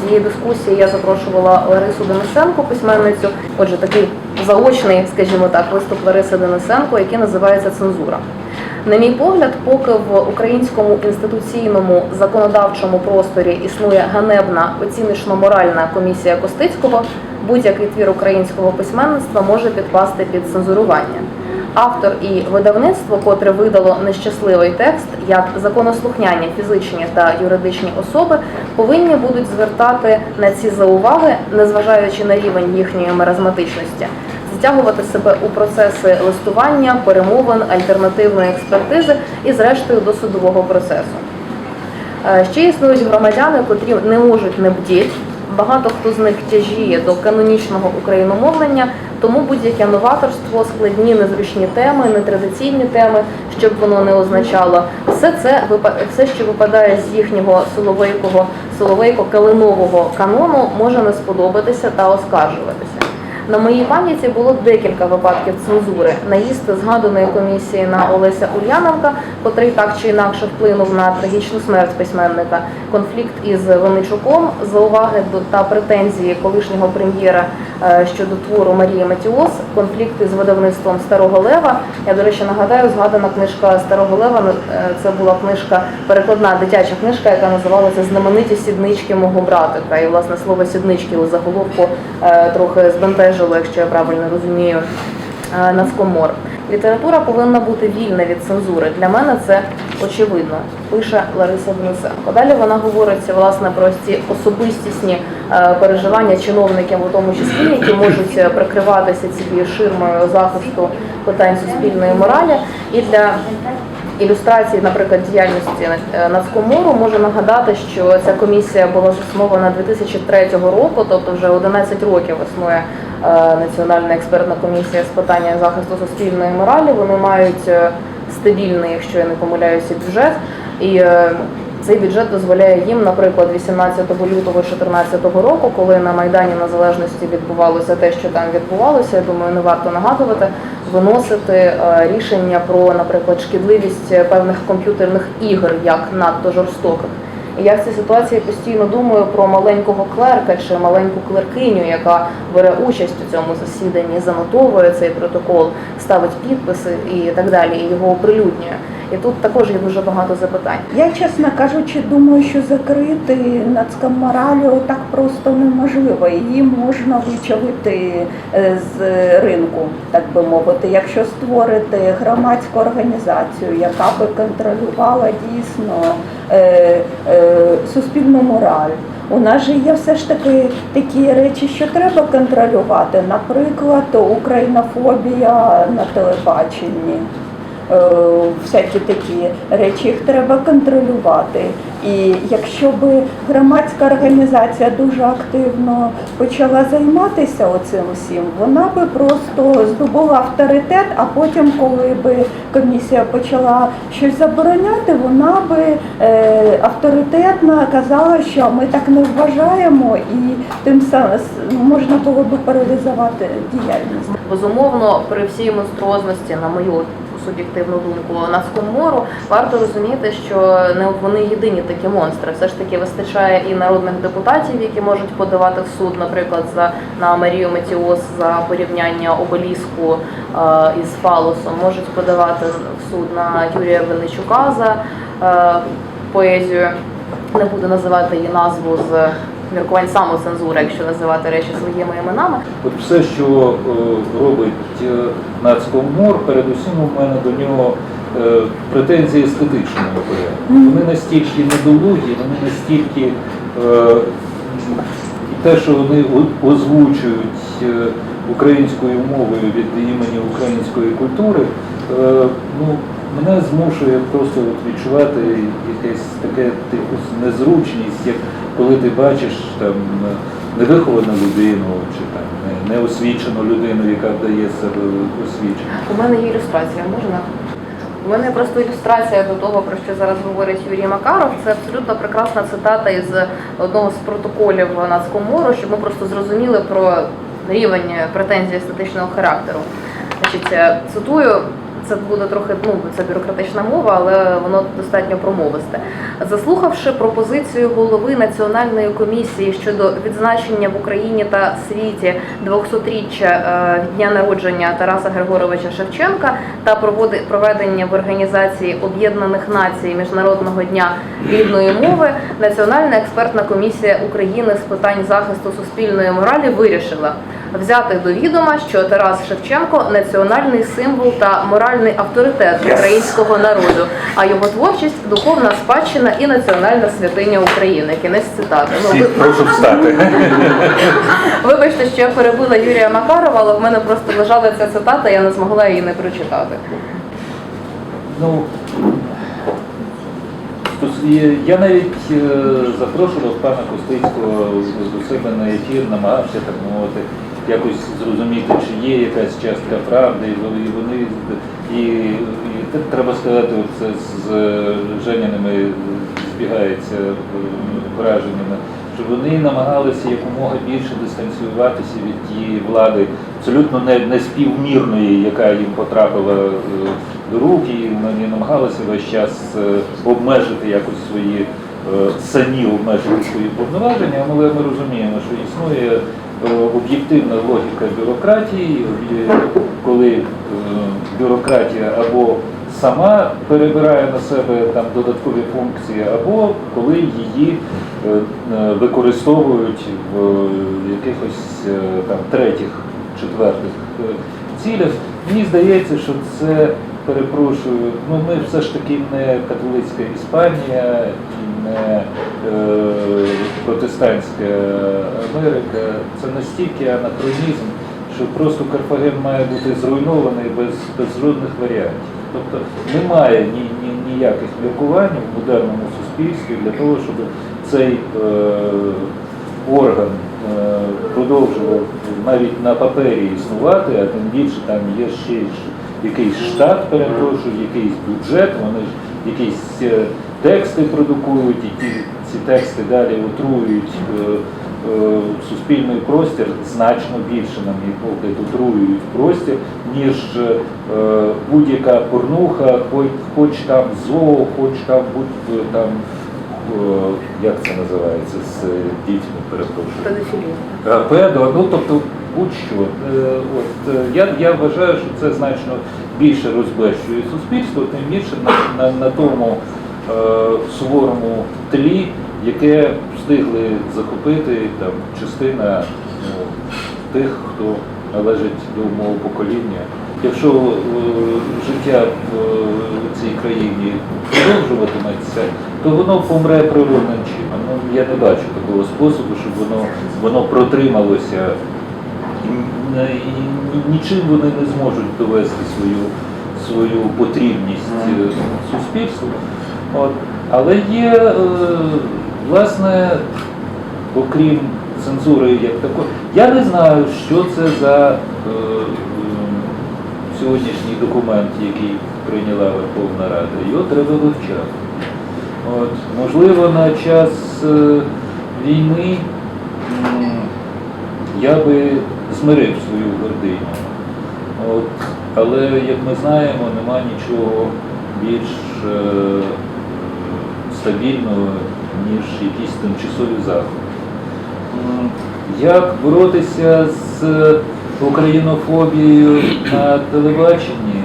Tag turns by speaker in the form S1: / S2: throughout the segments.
S1: цієї дискусії я запрошувала Ларису Денисенко, письменницю. Отже, такий заочний, скажімо так, виступ Лариси Денисенко, який називається Цензура. На мій погляд, поки в українському інституційному законодавчому просторі існує ганебна оціночно-моральна комісія Костицького, будь-який твір українського письменництва може підпасти під цензурування. Автор і видавництво, котре видало нещасливий текст, як законослухняні фізичні та юридичні особи, повинні будуть звертати на ці зауваги, незважаючи на рівень їхньої маразматичності, затягувати себе у процеси листування, перемовин, альтернативної експертизи і, зрештою, до судового процесу. Е, Ще існують громадяни, котрі не можуть не бдіть. Багато хто з них тяжіє до канонічного україномовлення, тому будь-яке новаторство, складні, незручні теми, нетрадиційні теми, щоб воно не означало, все це все, що випадає з їхнього соловейкого, соловейко-калинового канону, може не сподобатися та оскаржуватися. На моїй пам'яті було декілька випадків цензури. Наїзд згаданої комісії на Олеся Ульяновка, котрий так чи інакше вплинув на трагічну смерть письменника, конфлікт із Винничуком, зауваги та претензії колишнього прем'єра е, щодо твору Марії Матіос, конфлікти з видавництвом Старого Лева. Я, до речі, нагадаю, згадана книжка Старого Лева. е, Це була книжка, перекладна дитяча книжка, яка називалася Знамениті сіднички мого братика. І власне слово сіднички у заголовку е, трохи збентежило, якщо я правильно розумію. е, Нацкомор. Література повинна бути вільна від цензури. Для мене це очевидно, пише Лариса Денисенко. Далі вона говорить власне про ці особистісні е, переживання чиновників, у тому числі, які можуть е, прикриватися цією ширмою захисту питань суспільної моралі. І для ілюстрації, наприклад, діяльності Нацкомору можу нагадати, що ця комісія була заснована 2003 року, тобто вже 11 років існує Національна експертна комісія з питання захисту суспільної моралі. Вони мають е, стабільний, якщо я не помиляюся, бюджет. І е, цей бюджет дозволяє їм, наприклад, 18 лютого 2014 року, коли на Майдані Незалежності відбувалося те, що там відбувалося, я думаю, не варто нагадувати, виносити е, рішення про, наприклад, шкідливість е, певних комп'ютерних ігор як надто жорстоких. Я в цій ситуації постійно думаю про маленького клерка чи маленьку клеркиню, яка бере участь у цьому засіданні, занотовує цей протокол, ставить підписи і так далі, і його оприлюднює. І тут також є дуже багато запитань.
S2: Я, чесно кажучи, думаю, що закрити нацкоморалію так просто неможливо. Її можна вичавити е, з ринку, так би мовити, якщо створити громадську організацію, яка би контролювала дійсно е, е, суспільну мораль. У нас же є все ж таки такі речі, що треба контролювати, наприклад, українофобія на телебаченні. Е, всякі такі речі, їх треба контролювати. І якщо би громадська організація дуже активно почала займатися оцим всім, вона би просто здобула авторитет, а потім, коли би комісія почала щось забороняти, вона би е, авторитетно казала, що ми так не вважаємо, і тим самим можна було би паралізувати діяльність.
S1: Безумовно, при всій монструозності, на мою суб'єктивну думку, Нацкомору варто розуміти, що не вони єдині такі монстри. Все ж таки вистачає і народних депутатів, які можуть подавати в суд, наприклад, за на Марію Метіос за порівняння обеліску е, із фалосом, можуть подавати в суд на Юрія Винничука за е, поезію. Не буду називати її назву з міркувань самоцензури, якщо називати речі своїми іменами.
S3: От все, що е, робить е, Нацкомор, передусім у мене до нього е, претензії естетичного порядку. Вони настільки недолугі, вони настільки е, те, що вони озвучують українською мовою від імені української культури, е, ну, мене змушує просто відчувати якесь таке типу незручність, як коли ти бачиш там невиховану людину чи там неосвічену людину, яка дає себе освічення.
S1: У мене є ілюстрація, можна? У мене просто ілюстрація до того, про що зараз говорить Юрій Макаров. Це абсолютно прекрасна цитата із одного з протоколів Нацкомору, щоб ми просто зрозуміли про рівень претензій естетичного характеру. Значить, е, цитую це буде трохи ну це бюрократична мова, але воно достатньо промовисте. Заслухавши пропозицію голови національної комісії щодо відзначення в Україні та світі 200-річчя е, дня народження Тараса Григоровича Шевченка та проведення в організації Об'єднаних Націй Міжнародного дня рідної мови, Національна експертна комісія України з питань захисту суспільної моралі вирішила взяти до відома, що Тарас Шевченко національний символ та моральний авторитет українського народу, а його творчість духовна спадщина і національна святиня України. Кінець цитати. Ну,
S3: Всі прошу встати.
S1: Вибачте, що я перебила Юрія Макарова, але в мене просто лежала ця цитата, я не змогла її не прочитати.
S3: Ну, я навіть е, запрошував пана Костицького до себе на ефір, намагався так мовити, якось зрозуміти, чи є якась частка правди, і вони- і і, треба сказати, це з Женяними збігається е, враженнями, що вони намагалися якомога більше дистанціюватися від тієї влади, абсолютно не, не співмірної, яка їм потрапила е, до рук, і вони намагалися весь час е, обмежити якось свої самі обмежити свої повноваження, але ми розуміємо, що існує об'єктивна логіка бюрократії, коли е, бюрократія або сама перебирає на себе там додаткові функції, або коли її е, е, використовують в якихось е, там третіх, четвертих е, цілях. Мені здається, що це перепрошую. Ну ми все ж таки не католицька Іспанія не е, протестантська Америка. Це настільки анахронізм, що просто Карфаген має бути зруйнований без, без жодних варіантів. Тобто немає ні, ні, ніяких міркувань в модерному суспільстві для того, щоб цей е, орган е, продовжував навіть на папері існувати, а тим більше там є ще якийсь штат, перепрошую, якийсь бюджет, вони ж якісь е, тексти продукують, і ті, ці тексти далі отруюють е, е, суспільний простір значно більше, на мій погляд, отруюють простір, ніж е, будь-яка порнуха, хоч, хоч там зло, хоч там будь там. е, Як це називається з е, дітьми, перепрошую. Е, Педо, ну тобто будь-що. Е, От, е, я, я вважаю, що це значно більше розбещує суспільство, тим більше на, на, на тому е, суворому тлі, яке встигли захопити там, частина ну, тих, хто належить до мого покоління. Якщо е, життя в е, цій країні продовжуватиметься, то воно помре природним чином. Ну, я не бачу такого способу, щоб воно, воно протрималося. І, нічим вони не зможуть довести свою, свою потрібність е, суспільству. От. Але є, е, власне, окрім цензури як такої, я не знаю, що це за е, сьогоднішній документ, який прийняла Верховна Рада. Його треба вивчати. От, можливо, на час е, війни я би змирив свою гординю. От, але, як ми знаємо, нема нічого більш е, стабільного, ніж якісь тимчасові заходи. М, Як боротися з українофобією на телебаченні,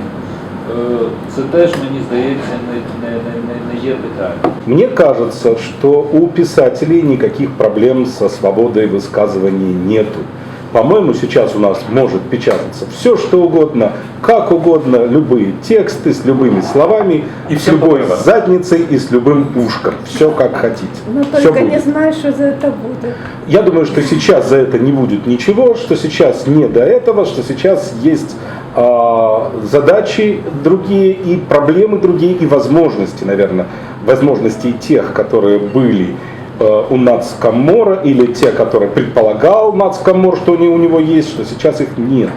S3: е, це теж, мені здається, не, не, не, не- не є питанням.
S4: Мне кажется, что у писателей никаких проблем со свободой высказываний нету. По-моему, сейчас у нас может печататься все, что угодно, как угодно, любые тексты с любыми словами,
S3: И
S4: с любой
S3: подряд.
S4: задницей и с любым ушком. Все как хотите.
S2: Но Ну, только не
S4: будет.
S2: знаю, что за это будет.
S4: Я думаю, что сейчас за это не будет ничего, что сейчас не до этого, что сейчас есть а, задачи другие и проблемы другие и возможности, наверное, возможности тех, которые были э, у Нацкомора или те, которые предполагал Нацкомор, что они у него есть, что сейчас их нет.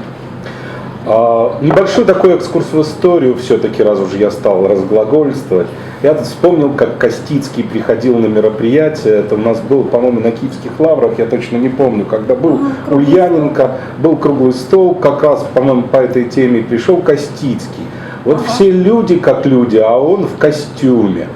S4: А, Небольшой такой экскурс в историю все-таки, раз уже я стал разглагольствовать. Я тут вспомнил, как Костицкий приходил на мероприятие. Это у нас было, по-моему, на Киевских лаврах, я точно не помню, когда был Ульяненко, был круглый стол, как раз, по-моему, по этой теме пришел Костицкий. Вот все люди как люди, а он в костюме.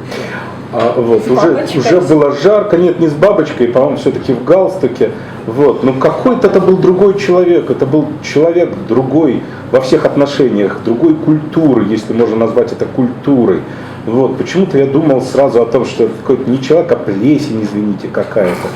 S4: А, вот, уже,
S2: бабочкой?
S4: уже было жарко, нет, не с бабочкой, по-моему, все-таки в галстуке. Вот, но какой-то это был другой человек, это был человек другой во всех отношениях, другой культуры, если можно назвать это культурой. Вот, почему-то я думал сразу о том, что это какой-то не человек, а плесень, извините, какая-то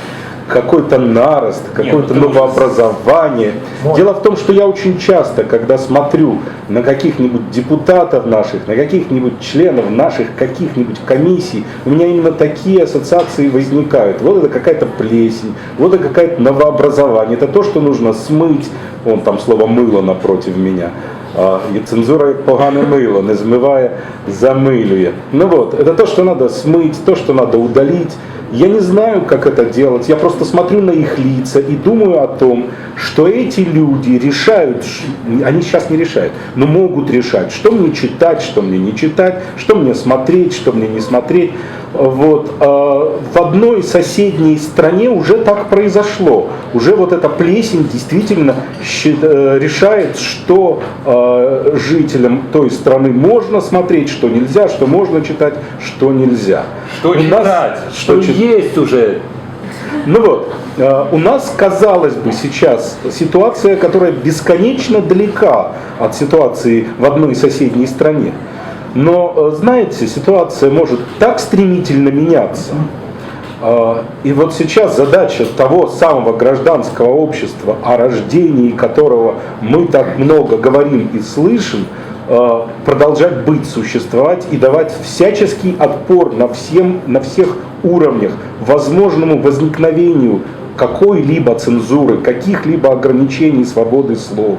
S4: Какой-то нарост, какое-то
S3: ну, ты
S4: новообразование.
S3: Может.
S4: Дело в том, что я очень часто, когда смотрю на каких-нибудь депутатов наших, на каких-нибудь членов наших каких-нибудь комиссий, у меня именно такие ассоциации возникают. Вот это какая-то плесень, вот это какое-то новообразование, это то, что нужно смыть. Вон там слово мыло напротив меня. А, І цензура як погане мило, не змиває, замилює. Ну вот, это то, что надо смыть, то, что надо удалить. Я не знаю, как это делать. Я просто смотрю на их лица и думаю о том, что эти люди решают, они сейчас не решают, но могут решать, что мне читать, что мне не читать, что мне смотреть, что мне не смотреть. Вот. а В одной соседней стране уже так произошло. Уже вот эта плесень действительно э, решает, что э, жителям той страны можно смотреть, что нельзя, что можно читать, что нельзя.
S3: Что
S4: У нас-
S3: читать? Что
S4: чит-
S3: есть уже?
S4: ну вот, э, у нас, казалось бы, сейчас ситуация, которая бесконечно далека от ситуации в одной соседней стране. Но, э, знаете, ситуация может так стремительно меняться. Э, И вот сейчас задача того самого гражданского общества, о рождении которого мы так много говорим и слышим, продолжать быть, существовать и давать всяческий отпор на, всем, на всех уровнях возможному возникновению какой-либо цензуры, каких-либо ограничений свободы слова.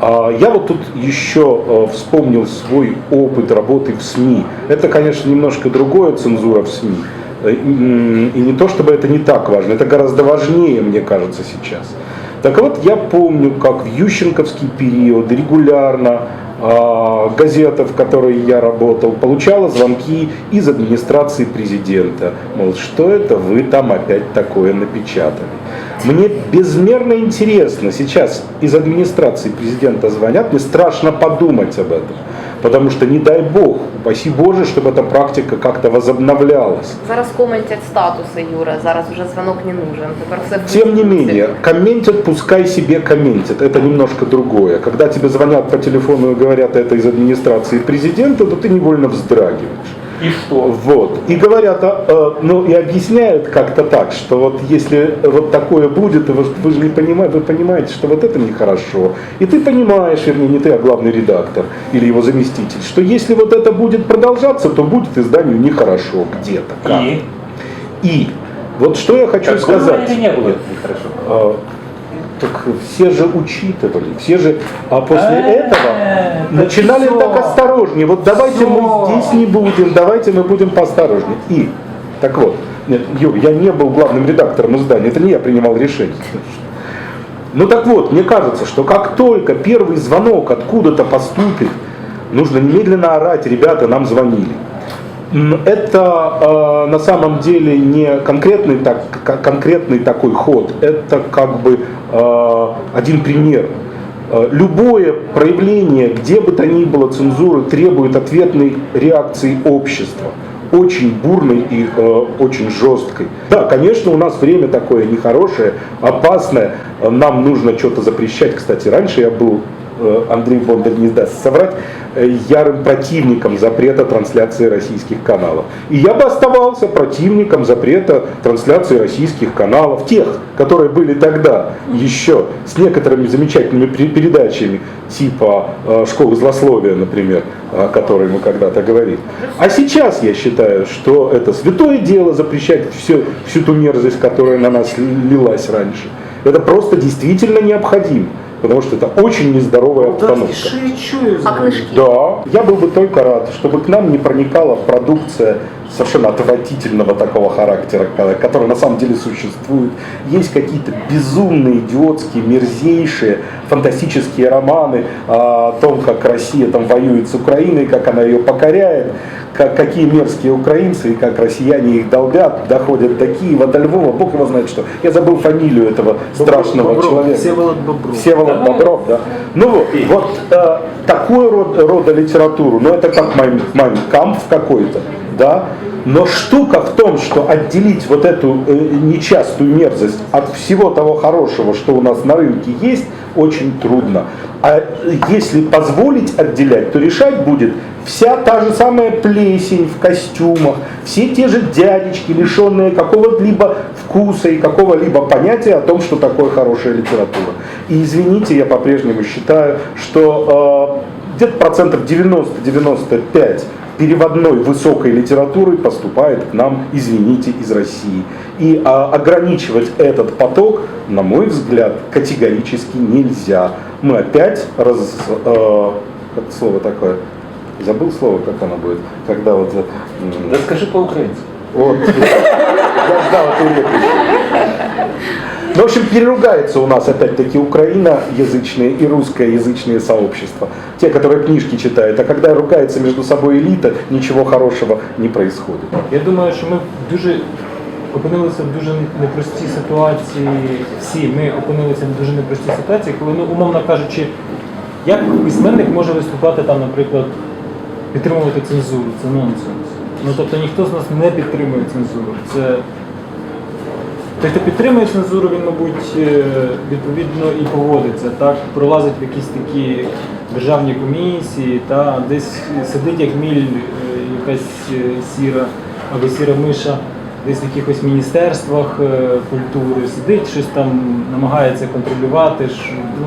S4: А Я вот тут еще э, вспомнил свой опыт работы в СМИ. Это, конечно, немножко другое цензура в СМИ. Э, И не то, чтобы это не так важно, это гораздо важнее, мне кажется, сейчас. Так вот, я помню, как в Ющенковский период регулярно а, газета, в которой я работал, получала звонки из администрации президента. Мол, что это вы там опять такое напечатали? Мне безмерно интересно, сейчас из администрации президента звонят, мне страшно подумать об этом. Потому что, не дай бог, упаси Боже, чтобы эта практика как-то возобновлялась.
S1: Зараз коментять статуси, Юра. Зараз вже дзвонок не нужен.
S4: Тем не менее, комментят, пускай себе комментят. Это немножко другое. Когда тебе звонят по телефону и говорят это из администрации президента, то ты невольно вздрагиваешь.
S3: И что?
S4: Вот. И говорят, а, э, ну и объясняют как-то так, что вот если вот такое будет, и вы, вы же не понимаете, вы понимаете, что вот это нехорошо. И ты понимаешь, вернее, не ты, а главный редактор или его заместитель, что если вот это будет продолжаться, то будет изданию нехорошо где-то. как.
S3: И?
S4: И вот что я хочу
S3: Как
S4: сказать.
S3: или не было нехорошо?
S4: Так все же учитывали, все же, а после
S3: Э,
S4: этого начинали так осторожнее. Вот давайте мы здесь не будем, давайте мы будем поосторожнее. И, так вот, нет, Юр, я не был главным редактором издания, это не я принимал решение. Ну так вот, мне кажется, что как только первый звонок откуда-то поступит, нужно немедленно орать, ребята, нам звонили. Это э, на самом деле не конкретный, так, конкретный такой ход, это как бы э, один пример. Э, Любое проявление, где бы то ни было цензуры, требует ответной реакции общества. Очень бурной и э, очень жесткой. Да, конечно, у нас время такое нехорошее, опасное. Нам нужно что-то запрещать. Кстати, раньше я был Андрей Бондарь не даст соврать, э, ярым противником запрета трансляции российских каналов. И я бы оставался противником запрета трансляции российских каналов, тех, которые были тогда еще с некоторыми замечательными пер- передачами, типа э, «Школы злословия», например, о которой мы когда-то говорили. А сейчас я считаю, что это святое дело запрещать все, всю ту мерзость, которая на нас лилась раньше. Это просто действительно необходимо. Потому что это очень нездоровая обстановка.
S1: А книжки?
S4: Да, я был бы только рад, чтобы к нам не проникала продукция совершенно отвратительного такого характера, ко- которая на самом деле существует. Есть какие-то безумные, идиотские, мерзейшие, фантастические романы о том, как Россия там воюет с Украиной, как она ее покоряет, как, какие мерзкие украинцы и как россияне их долбят, доходят до Киева, до Львова, бог его знает что. Я забыл фамилию этого страшного
S5: Бобров,
S4: человека.
S5: Всеволод Бобров.
S4: Всеволод Бобров, да. Ну вот, вот э, такой род, рода литературу, ну это как майн, камп какой-то, да. Но штука в том, что отделить вот эту э, нечастую мерзость от всего того хорошего, что у нас на рынке есть, очень трудно. А если позволить отделять, то решать будет вся та же самая плесень в костюмах, все те же дядечки, лишенные какого-либо вкуса и какого-либо понятия о том, что такое хорошая литература. И извините, я по-прежнему считаю, что э, где-то процентов 90-95 переводной высокой литературы поступает к нам, извините, из России. И а, ограничивать этот поток, на мой взгляд, категорически нельзя. Мы опять раз... э, как слово такое? Забыл слово, как оно будет, когда вот... э,
S3: Да скажи по-українськи.
S4: вот. Я ждал эту реплику. Ну, в общем, переругается у нас опять-таки украиноязычные и русскоязычные сообщества. Те, которые книжки читают. А когда ругается между собой элита, ничего хорошего не происходит.
S5: Я думаю, що ми дуже опинилися в дуже непростій ситуації. Всі ми опинилися в дуже непростій ситуації, коли, ну, умовно кажучи, як письменник може виступати там, наприклад, підтримувати цензуру, це нонсенс. Ну тобто ніхто з нас не підтримує цензуру. Це той, хто підтримує цензуру, він, мабуть, е, відповідно і поводиться, так, пролазить в якісь такі державні комісії, та десь сидить як міль, е, якась е, сіра або сіра миша, десь в якихось міністерствах культури, сидить, щось там намагається контролювати. Ну,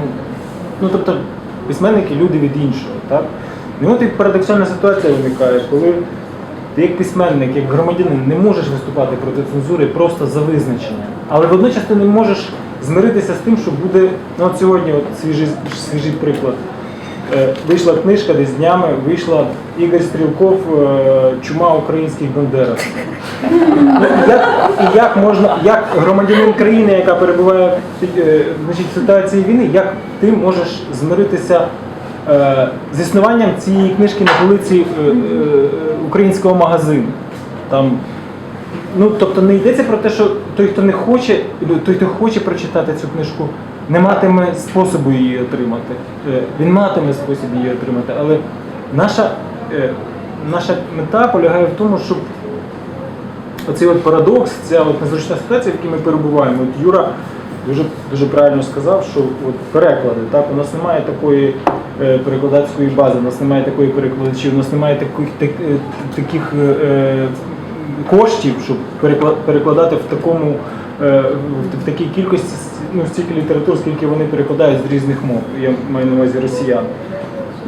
S5: ну тобто письменники люди від іншого. Так? І от і парадоксальна ситуація виникає, коли ти як письменник, як громадянин не можеш виступати проти цензури просто за визначенням. Але водночас ти не можеш змиритися з тим, що буде. Ну от сьогодні от свіжий, свіжий приклад. Е, Вийшла книжка десь днями, вийшла Ігор Стрілков е, Чума українських бандерів. Як, як можна, як громадянин країни, яка перебуває е, значить, в ситуації війни, як ти можеш змиритися з існуванням цієї книжки на полиці е, е, українського магазину? Там, ну, тобто не йдеться про те, що той, хто не хоче, той, хто хоче прочитати цю книжку, не матиме способу її отримати. Е, Він матиме спосіб її отримати, але наша, е, наша мета полягає в тому, щоб оцей от парадокс, ця от незручна ситуація, в якій ми перебуваємо. От Юра дуже, дуже правильно сказав, що от переклади, так, у нас немає такої е, перекладацької бази, у нас немає такої перекладачів, у нас немає таких, так, е, таких е, е, коштів, щоб перекла- перекладати в такому е, в, в такій кількості ну, стільки літератур, скільки вони перекладають з різних мов. Я маю на увазі росіян.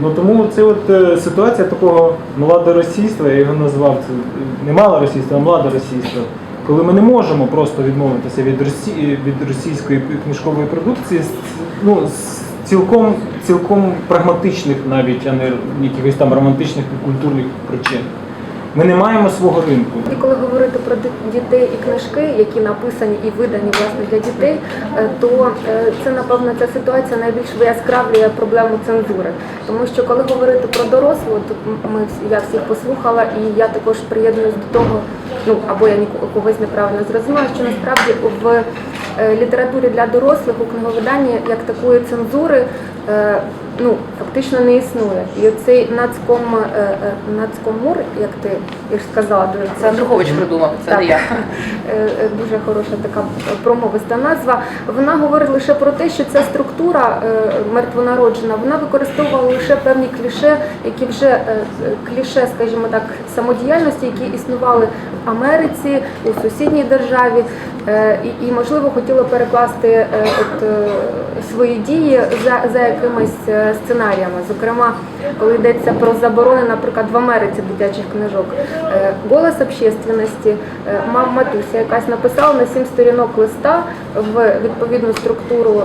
S5: Ну тому це от е, ситуація такого младоросійства, я його назвав це е, не малоросійство, а младоросійство. Коли ми не можемо просто відмовитися від Росії від російської книжкової продукції, ну з цілком цілком прагматичних навіть, а не якихось там романтичних і культурних причин. Ми не маємо свого ринку.
S6: І коли говорити про дітей і книжки, які написані і видані власне для дітей, е, то е, це напевно ця ситуація найбільш вияскравлює проблему цензури. Тому що коли говорити про дорослу, то ми я всіх послухала, і я також приєднуюсь до того, ну або я когось неправильно зрозуміла, що насправді в е, літературі для дорослих у книговиданні як такої цензури. е, Ну, фактично не існує. І цей нацком е, нацкомур, як ти я ж сказала, дуже
S1: Це Андрухович придумав, це не я.
S6: Дуже хороша така промовиста назва. Вона говорить лише про те, що ця структура мертвонароджена, вона використовувала лише певні кліше, які вже кліше, скажімо так, самодіяльності, які існували Америці, у сусідній державі, е, і, можливо хотіли перекласти е, от, е, свої дії за, за якимись сценаріями. Зокрема, коли йдеться про заборони, наприклад, в Америці дитячих книжок, голос общественності, матуся якась написала на сім сторінок листа в відповідну структуру.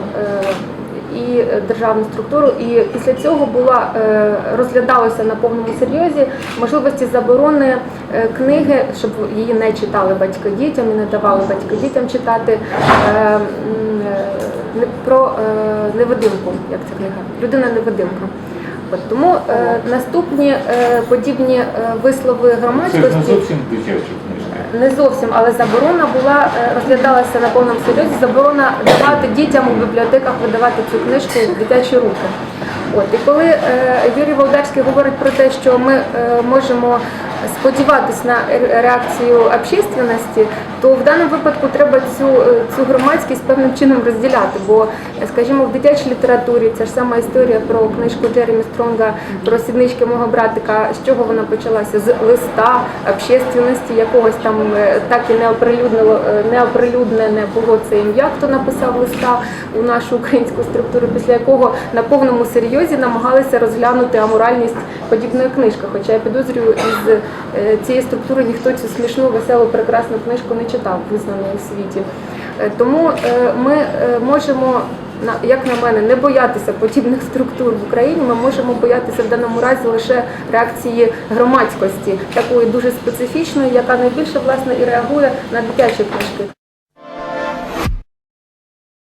S6: І е, державну структуру, і після цього була е, розглядалося на повному серйозі можливості заборони е, книги, щоб її не читали батьки дітям і не давали батьки дітям читати про невидимку, як ця книга, людина невидимка. От тому е, наступні е, подібні вислови
S3: Це не зовсім дитячі книжки.
S6: Не зовсім, але заборона була е, розглядалася на повному серйозі. Заборона давати дітям у бібліотеках видавати цю книжку в дитячі руки. От і коли е, Юрій Володарський говорить про те, що ми е, можемо сподіватися на реакцію общественності, то в даному випадку треба цю, е, цю громадськість певним чином розділяти. Бо, е, скажімо, в дитячій літературі ця ж сама історія про книжку Джеремі Стронга про сіднички мого братика. З чого вона почалася? З листа общественності якогось там е, так і не оприлюднило, не оприлюднене було це ім'я, хто написав листа у нашу українську структуру, після якого на повному серйозі намагалися розглянути аморальність подібної книжки. Хоча я підозрюю, із цієї структури ніхто цю смішну, веселу, прекрасну книжку не читав, визнану у світі. Е, Тому е, ми е, можемо. Як на мене, не боятися подібних структур в Україні, ми можемо боятися в даному разі лише реакції громадськості, такої дуже специфічної, яка найбільше власне і реагує на дитячі книжки.